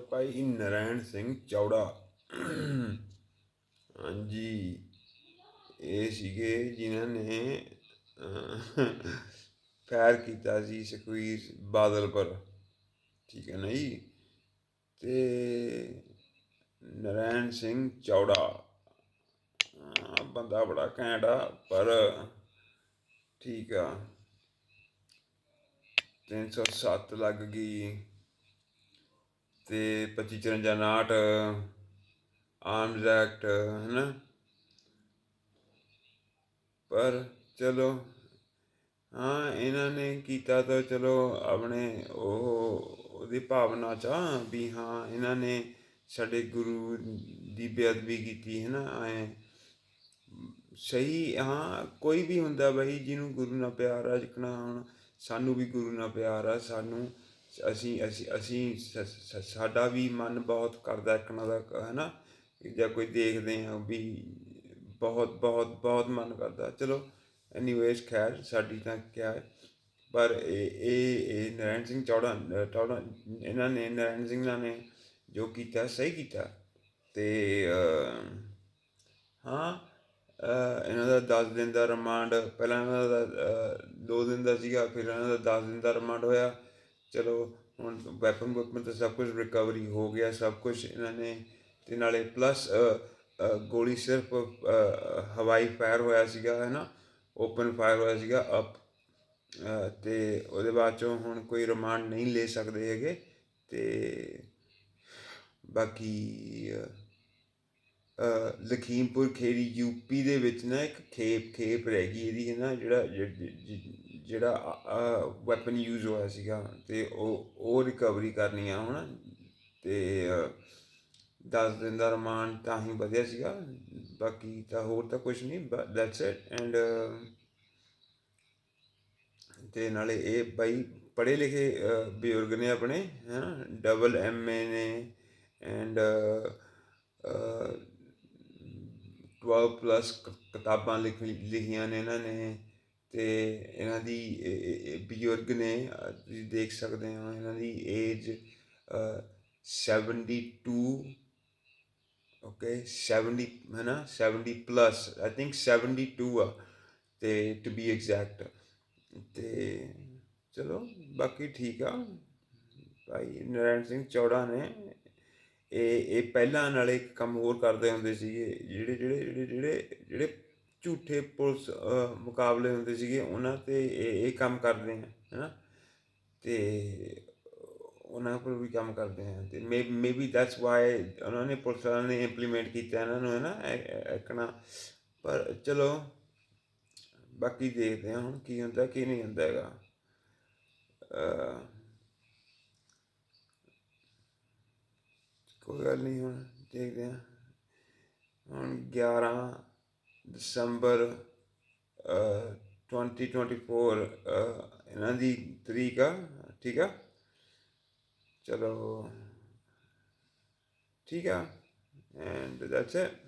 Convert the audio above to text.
ਭਾਈ ਨਰੈਣ ਸਿੰਘ ਚੌੜਾ। ਹਾਂਜੀ ਇਹ ਸੀਗੇ ਜਿਨ੍ਹਾਂ ਨੇ ਅਹ, ਫੈਰ ਕੀਤਾ ਸੀ ਸੁਖਵੀਰ ਬਾਦਲ ਪਰ। ਠੀਕ ਹੈ ਨਾ ਜੀ? ਤੇ ਨਰੈਣ ਸਿੰਘ ਚੌੜਾ। ਬੰਦਾ ਬੜਾ ਘੈਂਟ ਆ ਪਰ ਠੀਕ ਆ। 307 ਲੱਗ ਗਈ। ਤੇ 2554 ਆਰਮਜ਼ ਐਕਟ ਹੈ ਨਾ ਪਰ ਚਲੋ, ਹਾਂ, ਇਹਨਾਂ ਨੇ ਕੀਤਾ ਤਾਂ ਚਲੋ ਆਪਣੇ ਉਹ, ਉਹਦੀ ਭਾਵਨਾ ਚ ਆ ਵੀ ਹਾਂ, ਇਹਨਾਂ ਨੇ ਸਾਡੇ ਗੁਰੂ ਦੀ ਬੇਅਦਬੀ ਕੀਤੀ ਹੈ ਨਾ ਐ ਸਹੀ, ਹਾਂ, ਕੋਈ ਵੀ ਹੁੰਦਾ ਬਈ, ਜਿਹਨੂੰ ਗੁਰੂ ਨਾਲ ਪਿਆਰ ਆ, ਜਿਕਣਾ ਹੁਣ ਸਾਨੂੰ ਵੀ ਗੁਰੂ ਨਾਲ ਪਿਆਰ ਆ, ਸਾਨੂੰ ਅਸੀਂ ਅਸੀਂ ਅਸੀਂ ਸ- ਸ- ਸਾਡਾ ਵੀ ਮਨ ਬਹੁਤ ਕਰਦਾ ਇੱਕਣਾ ਦਾ ਹੈ ਨਾ ਜਾਂ ਕੋਈ ਦੇਖਦੇ ਆ ਵੀ ਬਹੁਤ ਬਹੁਤ ਬਹੁਤ ਮਨ ਕਰਦਾ। ਚਲੋ ਐਨੀਵੇਜ਼ ਖੈਰ, ਸਾਡੀ ਤਾਂ ਕਿਆ ਹੈ। ਪਰ ਇਹ ਇਹ ਇਹ ਸਿੰਘ ਚੌੜਾ ਚੌੜਾ, ਇਹਨਾਂ ਨੇ, ਨਰੈਣ ਸਿੰਘਾਂ ਨੇ ਜੋ ਕੀਤਾ, ਸਹੀ ਕੀਤਾ। ਤੇ ਹਾਂ ਇਹਨਾਂ ਦਾ 10 ਦਿਨ ਦਾ ਰਿਮਾਂਡ ਪਹਿਲਾਂ ਇਹਨਾਂ ਦਾ 2 ਦਿਨ ਦਾ ਸੀਗਾ, ਫਿਰ ਇਹਨਾਂ ਦਾ 10 ਦਿਨ ਦਾ ਰਿਮਾਂਡ ਹੋਇਆ। ਚਲੋ ਹੁਣ ਵੈਪਨ ਵੁਪਨ ਤਾਂ ਸਭ ਕੁਝ ਰਿਕਵਰੀ ਹੋ ਗਿਆ ਸਭ ਕੁਝ ਇਹਨਾਂ ਨੇ ਤੇ ਨਾਲੇ ਪਲੱਸ ਗੋਲੀ ਸਿਰਫ ਹਵਾਈ ਫਾਇਰ ਹੋਇਆ ਸੀਗਾ ਹੈ ਨਾ ਓਪਨ ਫਾਇਰ ਹੋਇਆ ਸੀਗਾ ਅਪ ਤੇ ਉਹਦੇ ਬਾਅਦ ਚੋਂ ਹੁਣ ਕੋਈ ਰਿਮਾਂਡ ਨਹੀਂ ਲੈ ਸਕਦੇ ਹੈਗੇ ਤੇ ਬਾਕੀ ਅਹ, ਅਹ, ਲਖੀਮਪੁਰ ਖੇੜੀ ਯੂਪੀ ਦੇ ਵਿੱਚ ਨਾ ਇੱਕ ਖੇਪ ਖੇਪ ਰਹਿ ਗਈ ਇਹਦੀ ਹੈ ਨਾ ਜਿਹੜਾ ਜਿ- ਜਿਹੜਾ ਵੈਪਨ ਯੂਜ਼ ਹੋਇਆ ਸੀਗਾ ਤੇ ਉਹ ਉਹ ਰਿਕਵਰੀ ਕਰਨੀ ਆ ਹੁਣ ਤੇ 10 ਦਿਨ ਦਾ ਰਿਮਾਂਡ ਤਾਂ ਹੀ ਵਧਿਆ ਸੀਗਾ ਬਾਕੀ ਤਾਂ ਹੋਰ ਤਾਂ ਕੁਝ ਨਹੀਂ ਦੈਟਸ ਇਟ ਐਂਡ ਤੇ ਨਾਲੇ ਇਹ ਬਾਈ ਪੜ੍ਹੇ ਲਿਖੇ ਅਹ, ਬਜ਼ੁਰਗ ਨੇ ਆਪਣੇ ਹੈ ਨਾ ਡਬਲ ਐਮ ਏ ਨੇ ਐਂਡ 12 ਪਲੱਸ ਕਿਤਾਬਾਂ ਲਿਖ ਲਿਖੀਆਂ ਨੇ ਇਹਨਾਂ ਨੇ। ਤੇ ਇਹਨਾਂ ਦੀ ਬਜ਼ੁਰਗ ਨੇ ਤੁਸੀਂ ਦੇਖ ਸਕਦੇ ਹੋ ਇਹਨਾਂ ਦੀ ਏਜ 72 ਓਕੇ 70 ਹੈ ਨਾ 70 ਪਲੱਸ ਆਈ ਥਿੰਕ 72 ਆ, ਤੇ ਟੂ ਬੀ ਐਗਜ਼ੈਕਟ ਤੇ ਚਲੋ, ਬਾਕੀ ਠੀਕ ਆ। ਭਾਈ ਨਰੈਣ ਸਿੰਘ ਚੌੜਾ ਨੇ, ਇਹ ਇਹ ਪਹਿਲਾਂ ਨਾਲੇ ਇੱਕ ਕੰਮ ਹੋਰ ਕਰਦੇ ਹੁੰਦੇ ਸੀਗੇ ਜਿਹੜੇ ਜਿਹੜੇ ਜਿਹੜੇ ਜਿਹੜੇ ਜਿਹੜੇ ਝੂਠੇ ਪੁਲਿਸ ਮੁਕਾਬਲੇ ਹੁੰਦੇ ਸੀਗੇ ਉਹਨਾਂ ਤੇ ਇਹ ਇਹ ਕੰਮ ਕਰਦੇ ਆ, ਹੈਨਾ? ਤੇ ਉਹਨਾਂ ਕੋਲ ਵੀ ਕੰਮ ਕਰਦੇ ਆ। ਤੇ ਮੇ ਮੇਬੀ ਦੈਟਸ ਵਾਈ ਉਹਨਾਂ ਨੇ ਪੁਲਿਸ ਵਾਲਿਆਂ ਨੇ ਇੰਪਲੀਮੈਂਟ ਕੀਤਾ ਇਹਨਾਂ ਨੂੰ ਹੈ ਨਾ ਇਕਣਾ ਪਰ ਚਲੋ, ਬਾਕੀ ਦੇਖਦੇ ਹਾਂ ਹੁਣ ਕੀ ਹੁੰਦਾ, ਕੀ ਨਹੀਂ ਹੁੰਦਾ ਹੈਗਾ। ਕੋਈ ਗੱਲ ਨਹੀਂ ਹੁਣ ਦੇਖਦੇ ਹਾਂ ਹੁਣ 11 ਦਸੰਬਰ ਅਹ, 2024 ਫੋਰ ਇਹਨਾਂ ਦੀ ਤਰੀਕ ਆ ਠੀਕ ਆ? ਚਲੋ ਠੀਕ ਆ ਐਂਡ ਦੈਟਸ ਇਟ